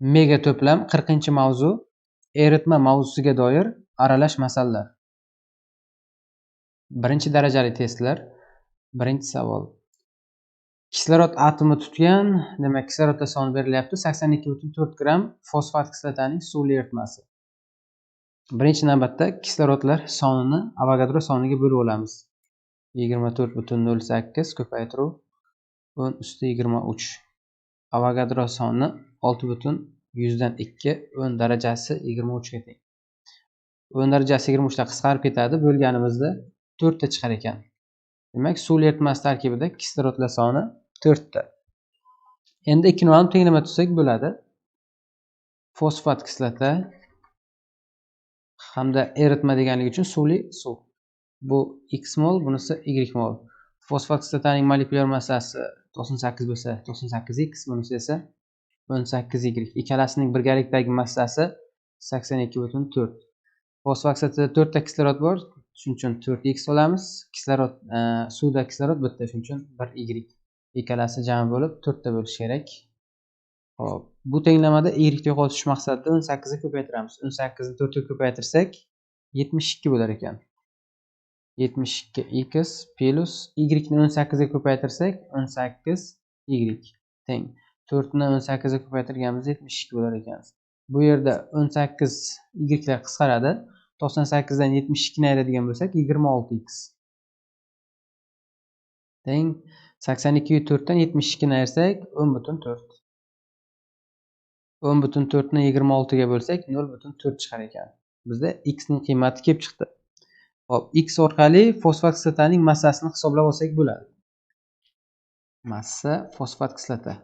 mega to'plam qirqinchi mavzu eritma mavzusiga doir aralash masallar. birinchi darajali testlar birinchi savol. Kislorod atomi tutgan demak kislorodda son berilyapti sakson ikki butun to'rt gramm fosfat kislotaning suvli eritmasi. Birinchi navbatda kislorodlar sonini avogadro soniga bo'lib olamiz. Yigirma to'rt butun nol sakkiz ko'paytiruv o'n usti yigirma uch. Avogadro soni olti butun yuzdan ikki o'n darajasi yigirma uchga teng. O'n darajasi yigirma uchdan qisqarib ketadi bo'lganimizda to'rtta chiqar ekan. Demak suv eritmasi tarkibida kislorodlar soni to'rtta. Endi ikki nimani tenglama tuzsak bo'ladi. Fosfat kislota hamda eritma deganligi uchun suvli suv. Bu x mol bunisi y mol fosfat kislotaning molekulyar massasi to'qson sakkiz bo'lsa to'qson sakkiz x bunisi esa o'n sakkiz y ikkalasining birgalikdagi massasi sakson ikki butun to'rt. Fosfat to'rtta kislorod bor. Shuning uchun to'rt x olamiz. Kislorod e, suvda kislorod bitta shuning uchun bir y. Ikkalasi jami bo'lib to'rtta bo'lishi kerak. Ho'p bu tenglamada yni yo'qotish maqsadida o'n sakkizni ko'paytiramiz o'n sakkizni to'rtga ko'paytirsak yetmish ikki bo'lar ekan. Yetmish ikki x plyus ni o'n sakkizga ko'paytirsak o'n sakkiz y. Teng. To'rtni o'n sakkizga ko'paytirganimizda yetmish ikki bo'lar ekan bu yerda o'n sakkiz ylar qisqaradi to'qson sakkizdan yetmish ikkini ayiradigan bo'lsak yigirma olti x teng sakson ikki to'rtdan yetmish ikkini ayirsak o'n butun to'rt. o'n butun to'rtni yigirma oltiga bo'lsak nol butun to'rt chiqar ekan. Bizda x ning qiymati kelib chiqdi. Hop x orqali fosfat kislotaning massasini hisoblab olsak bo'ladi. Massa fosfat kislota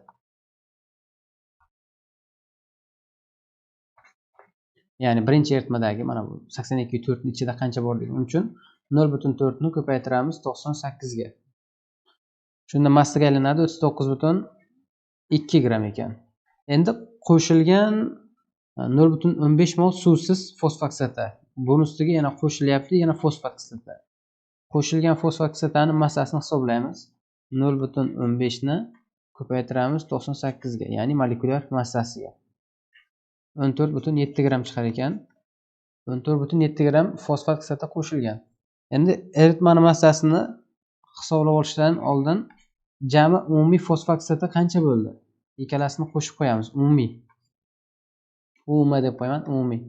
ya'ni birinchi eritmadagi mana bu sakson ikki to'rtni ichida qancha borligi uchun nol butun to'rtni ko'paytiramiz to'qson sakkizga shunda massaga aylanadi o'ttiz to'qqiz butun ikki gramm ekan. Endi qo'shilgan e, nol butun o'n besh mol suvsiz fosfat kislota buni ustiga yana qo'shilyapti yana fosfat kislota qo'shilgan fosfat kislotani massasini hisoblaymiz. Nol butun o'n beshni ko'paytiramiz to'qson sakkizga ya'ni molekulyar massasiga. O'n to'rt butun yetti gramm chiqar ekan. o'n to'rt butun yetti gramm fosfat kislota qo'shilgan. Endi eritmani massasini hisoblab olishdan oldin jami umumiy fosfat kislota qancha bo'ldi? Ikkalasini qo'shib qo'yamiz umumiy. Um deb qo'yaman umumiy.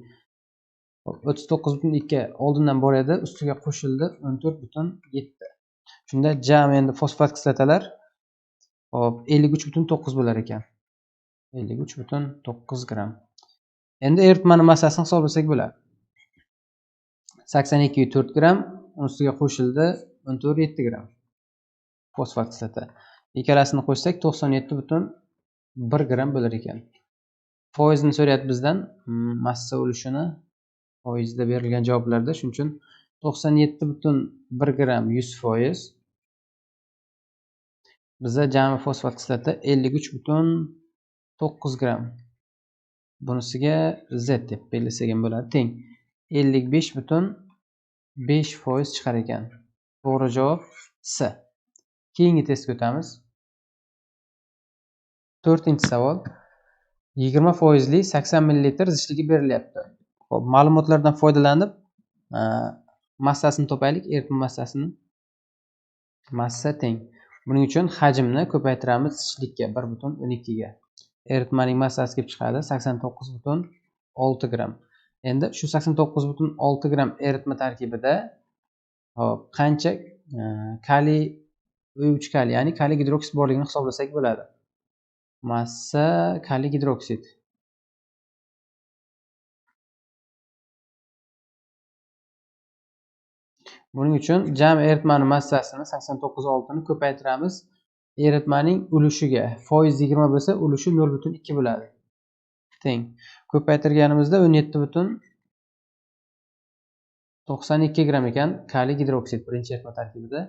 O'ttiz to'qqiz butun ikki oldindan bor edi ustiga qo'shildi o'n to'rt butun yetti. Shunda jami endi fosfat kislotalar hop ellik uch butun to'qqiz bo'lar ekan. Ellik uch butun to'qqiz gramm endi eritmani massasini hisoblasak bo'ladi. sakson ikki to'rt gramm ustiga qo'shildi o'n to'rt yetti gramm fosfat kislota ikkalasini qo'shsak to'qson yetti butun bir gramm bo'lar ekan. Foizini so'rayapti bizdan. Hmm, massa ulushini foizda berilgan javoblarda. Shuning uchun to'qson yetti butun bir gramm yuz foiz. Biza jami fosfat kislota ellik uch butun to'qqiz gramm bunisiga z deb belgilasak ham bo'ladi. Teng. ellik besh butun besh foiz chiqar ekan. To'g'ri javob s. Keyingi testga o'tamiz. To'rtinchi savol. Yigirma foizli sakson millilitr zichligi berilyapti. Ho'p ma'lumotlardan foydalanib e, massasini topaylik. Eritma massasini? Massa teng. Buning uchun hajmni ko'paytiramiz zichlikka bir butun o'n ikkiga. Eritmaning massasi kelib chiqadi sakson to'qqiz butun olti gramm endi shu sakson to'qqiz butun olti gramm eritma tarkibida hop qancha e, kaliy uch kaliy ya'ni kaliy gidroksid borligini hisoblasak bo'ladi. Massa kaliy gidroksid buning uchun jami eritmani massasini sakson to'qqiz oltini ko'paytiramiz. Eritmaning ulushiga foiz yigirma bo'lsa ulushi nol butun ikki bo'ladi. Teng. Ko'paytirganimizda o'n yetti butun to'qson ikki gramm ekan. Kaliy gidroksid birinchi eritma tarkibida.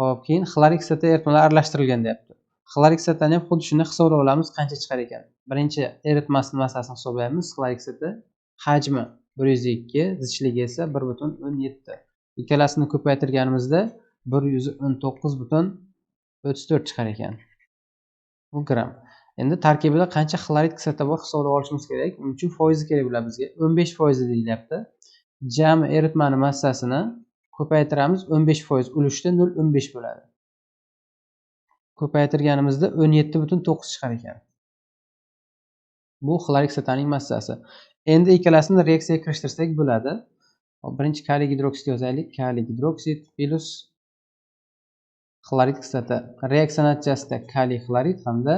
Hop keyin xlorik kislota eritmalar aralashtirilgan deyapti. Xlorik kislotani ham xuddi shunday hisoblab olamiz qancha chiqar ekan. Birinchi eritmasini massasini hisoblaymiz. Xlorik kislota hajmi bir yuz ikki zichligi esa bir butun o'n yetti. Ikkalasini ko'paytirganimizda bir yuz o'n to'qqiz butun o'ttiz to'rt chiqar ekan. Bu gramm endi tarkibida qancha xlorid kislota bor hisoblab olishimiz kerak. Uning uchun foizi kerak bo'ladi bizga. O'n besh foizi deyilyapti. Jami eritmani massasini ko'paytiramiz. O'n besh foiz ulushda nol o'n besh bo'ladi. Ko'paytirganimizda o'n yetti butun to'qqiz chiqar ekan. Bu xlorid kislotaning massasi. Endi ikkalasini reaksiyaga kirishtirsak bo'ladi. Birinchi kaliy gidroksid yozaylik kaliy gidroksid plyus xlorid kislota reaksiya natijasida kaliy xlorid hamda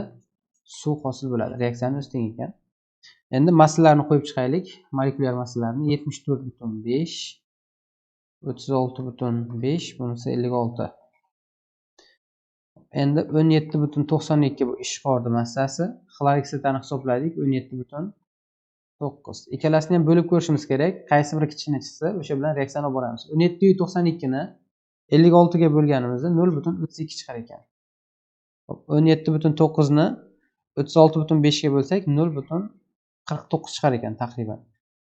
suv hosil bo'ladi. Reaksiyani o'zi teng ekan. Endi massalarni qo'yib chiqaylik. Molekulyar massalarni yetmish to'rt butun besh o'ttiz olti butun besh bunisi ellik olti. Endi o'n yetti butun to'qson ikki bu ishqorni massasi. Xlorid kislotani hisobladik o'n yetti butun to'qqiz. Ikkalasini ham bo'lib ko'rishimiz kerak. Qaysi biri kichkina chiqsa o'sha bilan reaksiyani olib boramiz. o'n yettiyu to'qson ikkini ellik oltiga bo'lganimizda nol butun o'ttiz ikki chiqar ekan. O'n yetti butun to'qqizni o'ttiz olti butun beshga bo'lsak nol butun qirq to'qqiz chiqar ekan taxriban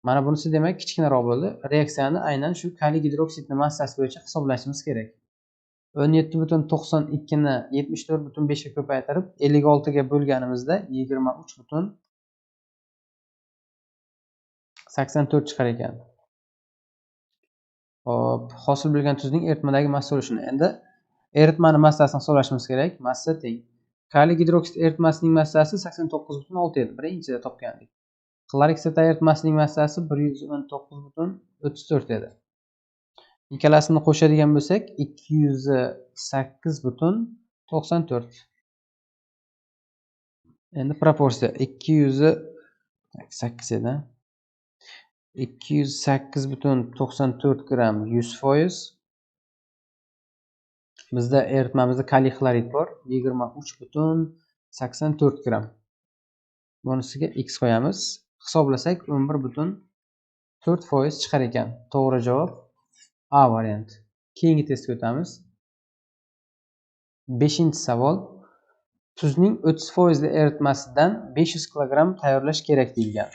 mana bunisi demak kichkinaroq bo'ldi. Reaksiyani aynan shu kaliy gidroksidni massasi bo'yicha hisoblashimiz kerak. o'n yetti butun to'qson ikkini yetmish to'rt butun beshga ko'paytirib ellik oltiga bo'lganimizda yigirma uch butun sakson to'rt chiqar ekan. Hop hosil bo'lgan tuzning eritmadagi massa ulushini endi eritmani massasini hisoblashimiz kerak. Massa teng. Kaliy gidroksid eritmasining massasi sakson to'qqiz butun olti edi birinchida topgandik. Xlorik kislota eritmasining massasi bir yuz o'n to'qqiz butun o'ttiz to'rt edi. Ikkalasini qo'shadigan bo'lsak ikki yuz sakkiz butun to'qson to'rt. Endi proporsiya ikki yuz sakkiz edi. Ikki yuz sakkiz butun to'qson to'rt gramm yuz foiz. Bizda eritmamizda kaliy xlorid bor yigirma uch butun sakson to'rt gramm. Bunisiga x qo'yamiz. Hisoblasak o'n bir butun to'rt foiz chiqar ekan. To'g'ri javob a varianti keyingi testga o'tamiz. Beshinchi savol. Tuzning o'ttiz foizli eritmasidan besh yuz kilogramm tayyorlash kerak deyilgan.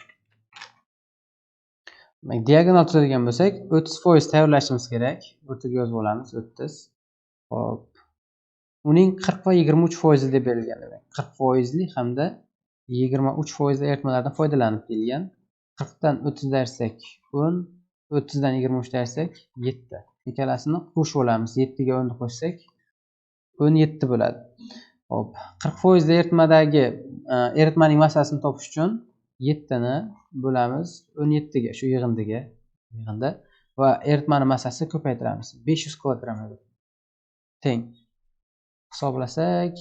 Diagonal tuzadigan bo'lsak o'ttiz foiz tayyorlashimiz kerak. O'rtaga yozib olamiz o'ttiz. Hop. Uning qirq va yigirma uch foizi deb berilgan demak. Qirq foizli hamda yigirma uch foizli eritmalardan foydalanib deyilgan qirqdan o'ttizda ayirsak o'n o'ttizdan yigirma uchda ayirsak yetti. Ikkalasini qo'shib olamiz. Yettiga o'nni qo'shsak o'n yetti bo'ladi. Hop. Qirq foizli eritmadagi eritmaning massasini topish uchun yettini bo'lamiz. o'n yettiga shu yig'indiga yig'inda. Va eritmani massasini ko'paytiramiz. besh yuz kilogramm teng. Hisoblasak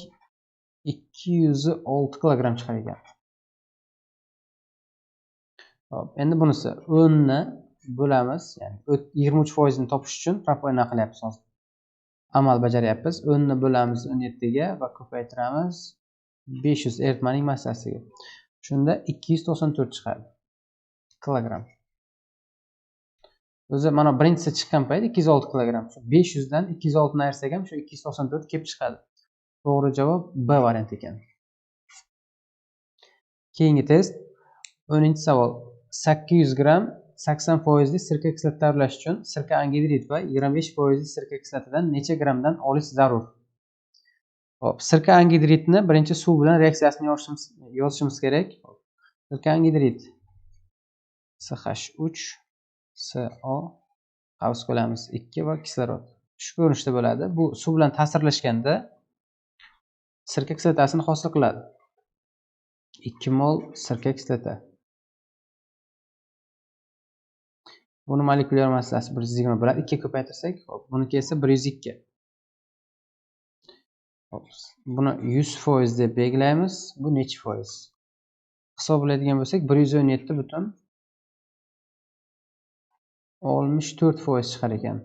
ikki yuz olti kilogramm chiqar ekan. Hop endi bunisi o'nni bo'lamiz. Ya'ni yigirma uch foizini topish uchun propoyna qilyapmiz hozir. Amal bajaryapmiz. O'nni bo'lamiz o'n yettiga va ko'paytiramiz besh yuz eritmaning massasiga. Shunda ikki yuz to'qson to'rt chiqadi. Kilogramm o'zi mana birinchisi chiqqan payt ikki yuz olti kilogramm besh yuzdan ikki yuz oltini ayirsak ham shu ikki yuz to'qson to'rt kelib chiqadi. To'g'ri javob b varianti ekan. Keyingi test. O'ninchi savol. Sakkiz yuz gramm sakson foizli sirka kislotasi tayyorlash uchun sirka angidrid va yigirma besh foizli sirka kislotidan necha grammdan olish zarur? Hop sirka angidridni birinchi suv bilan reaksiyasini yozishimiz kerak. Sirka angidrid ch uch so qavs ko'lamiz ikki va kislorod. Shu ko'rinishda bo'ladi. Bu suv bilan ta'sirlashganda sirka kislotasini hosil qiladi. Ikki mol sirka kislota buni molekulyar massasi bir yuz yigirma bo'ladi ikkiga ko'paytirsak hop buniki esa bir yuz ikki. Buni yuz foiz deb belgilaymiz. Bu nechi foiz? Hisoblaydigan bo'lsak bir yuz o'n yetti butun oltmish to'rt foiz chiqar ekan.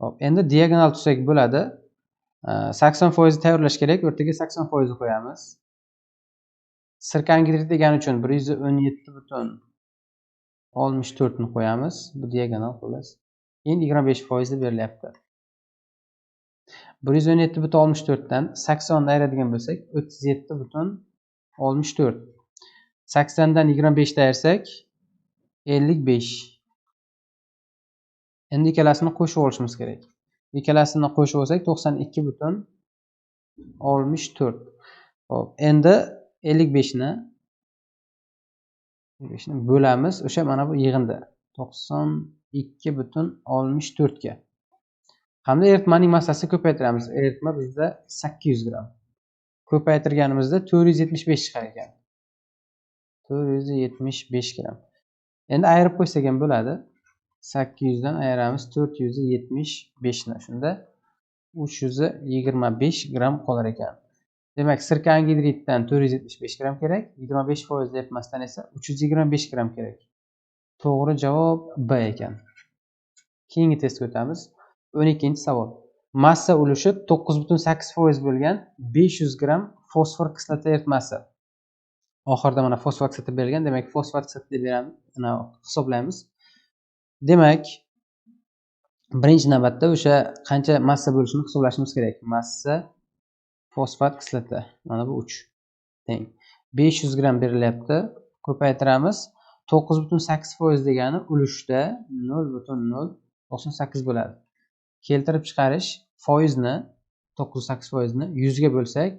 Hop endi diagonal tuzsak bo'ladi. Sakson foizni tayyorlash kerak o'rtaga sakson foizni qo'yamiz. Sirkangidrit degani uchun bir yuz o'n yetti butun oltmish to'rtni qo'yamiz. Bu diagonal xullas keyin yigirma besh foizni berilyapti. Bir yuz o'n yetti butun oltmish to'rtdan saksonni ayiradigan bo'lsak o'ttiz yetti butun oltmish to'rt. Saksondan yigirma beshni ayirsak ellik besh. Endi ikkalasini qo'shib olishimiz kerak. Ikkalasini qo'shib olsak to'qson ikki butun oltmish to'rt. Hop endi ellik beshni beshni bo'lamiz. O'sha mana bu yig'indi. To'qson ikki butun oltmish to'rtga. Hamda eritmaning massasini ko'paytiramiz. Eritma bizda sakkiz yuz gramm ko'paytirganimizda to'rt yuz yetmish besh chiqar ekan. To'rt yuz yetmish besh gramm endi ayirib qo'ysak ham bo'ladi. Sakkiz yuzdan ayiramiz to'rt yuz yetmish beshni shunda uch yuz yigirma besh gramm qolar ekan. Demak sirka angidriddan to'rt yuz yetmish besh gramm kerak yigirma besh foiz eritmasidan esa uch yuz yigirma besh gramm kerak. To'g'ri javob b ekan. Keyingi testga o'tamiz. O'n ikkinchi savol. Massa ulushi to'qqiz butun sakkiz foiz bo'lgan besh yuz gramm fosfor kislota eritmasi oxirida mana fosfor kislota berilgan demak fosfor kislota deb beramiz hisoblaymiz. Demak birinchi navbatda o'sha qancha massa bo'lishini hisoblashimiz kerak. Massa fosfat kislota mana bu uch. Teng. besh yuz gramm berilyapti ko'paytiramiz. to'qqiz butun sakkiz foiz degani ulushda nol butun nol to'qson sakkiz bo'ladi. Keltirib chiqarish foizni to'qqiz sakkiz foizni yuzga bo'lsak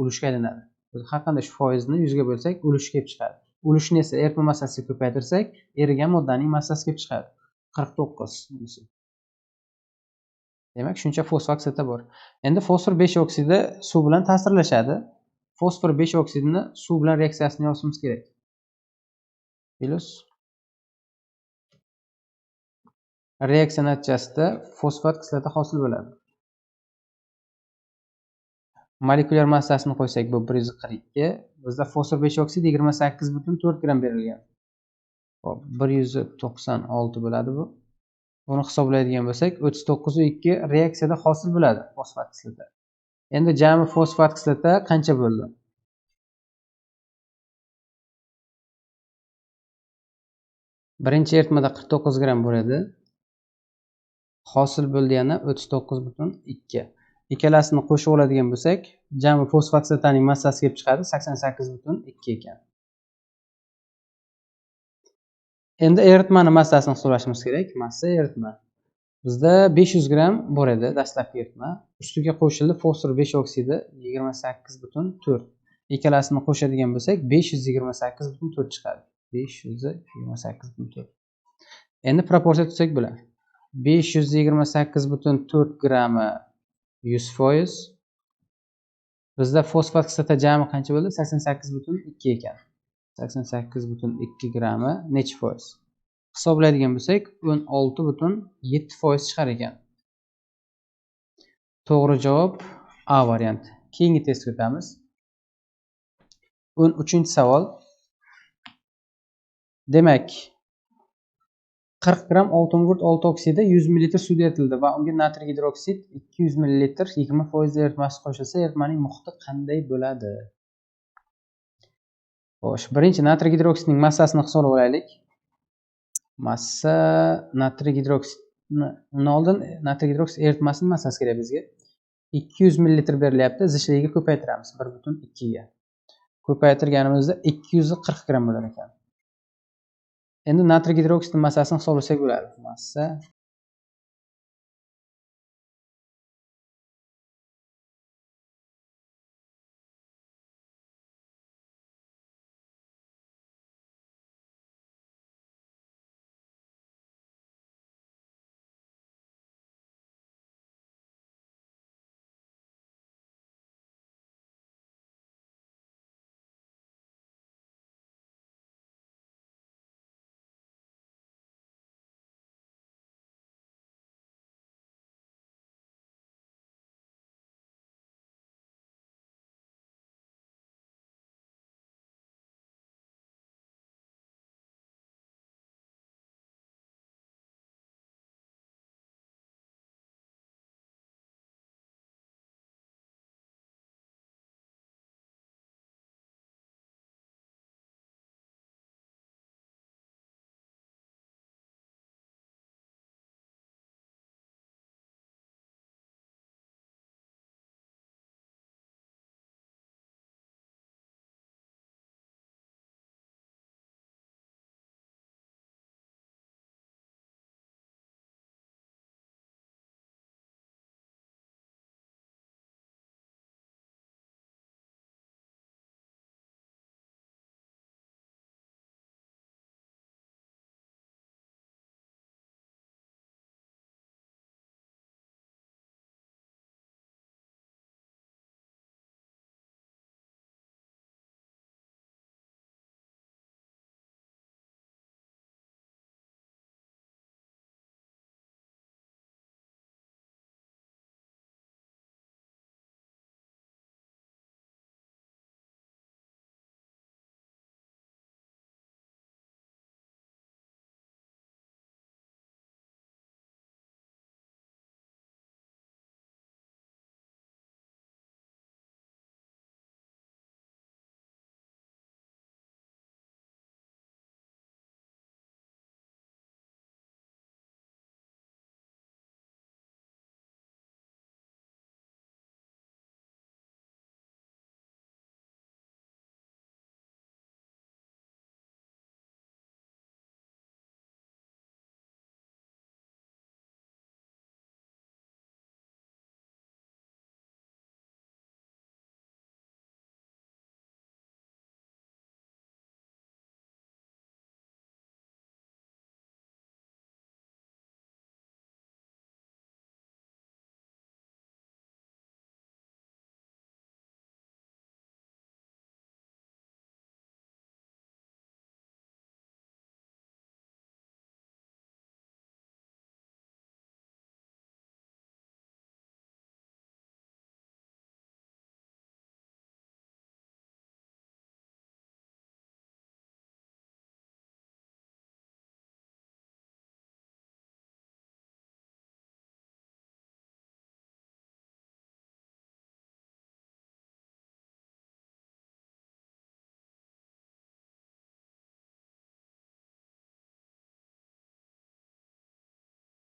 ulushga aylanadi. Har qanday shu foizni yuzga bo'lsak ulush kelib chiqadi. Ulushni esa erpin massasiga ko'paytirsak erigan moddaning massasi kelib chiqadi. Qirq to'qqiz demak shuncha fosfor oksidi bor. Endi fosfor besh oksidi suv bilan ta'sirlashadi. Fosfor besh oksidini suv bilan reaksiyasini yozishimiz kerak. Plyus reaksiya natijasida fosfat kislota hosil bo'ladi. Molekulyar massasini qo'ysak bu bir yuz qirq ikki bizda fosfor besh oksid yigirma sakkiz butun to'rt gramm berilgan. Hop bir yuz to'qson olti bo'ladi bu. Buni hisoblaydigan bo'lsak o'ttiz to'qqizu ikki reaksiyada hosil bo'ladi fosfat kislota endi jami fosfat kislota qancha bo'ldi? Birinchi eritmada qirq to'qqiz gramm bo'ladi. Hosil bo'ldi yana o'ttiz to'qqiz butun ikki. Ikkalasini qo'shib oladigan bo'lsak jami fosfat massasi kelib chiqadi sakson sakkiz butun ikki ekan. Endi eritmani massasini hisoblashimiz kerak massa eritma. Bizda besh yuz gramm bor edi dastlabki eritma. Ustiga qo'shildi fosfor besh oksidi yigirma sakkiz butun to'rt. Ikkalasini qo'shadigan bo'lsak besh yuz yigirma sakkiz butun to'rt chiqadi. Besh yuz yigirma sakkiz butun to'rt. Endi proporsiya tutsak bo'ladi. Besh yuz yigirma sakkiz butun to'rt grammi yuz foiz. Bizda fosfat kislota jami qancha bo'ldi? sakson sakkiz butun ikki ekan. sakson sakkiz butun ikki grammi nechi foiz? Hisoblaydigan bo'lsak o'n olti butun yetti foiz chiqar ekan. To'g'ri javob a varianti. Keyingi testga o'tamiz. O'n uchinchi savol. Demak qirq gramm oltin gurt olti oksidi yuz millilitr suvga eritildi va unga natriy gidroksid ikki yuz millilitr yigirma foiz eritmasi qo'shilsa eritmaning muhiti qanday bo'ladi? Xo'sh birinchi natriy gidroksidning massasini hisoblab olaylik. Massa natriy gidroksidni undan oldin natriy gidroksid eritmasini massasi kerak bizga. Ikki yuz millilitr berilyapti zichligiga ko'paytiramiz bir butun ikkiga. Ko'paytirganimizda ikki yuz qirq gramm bo'lar ekan. Endi natriy gidroksidi massasini hisoblasak bo'ladi. Massa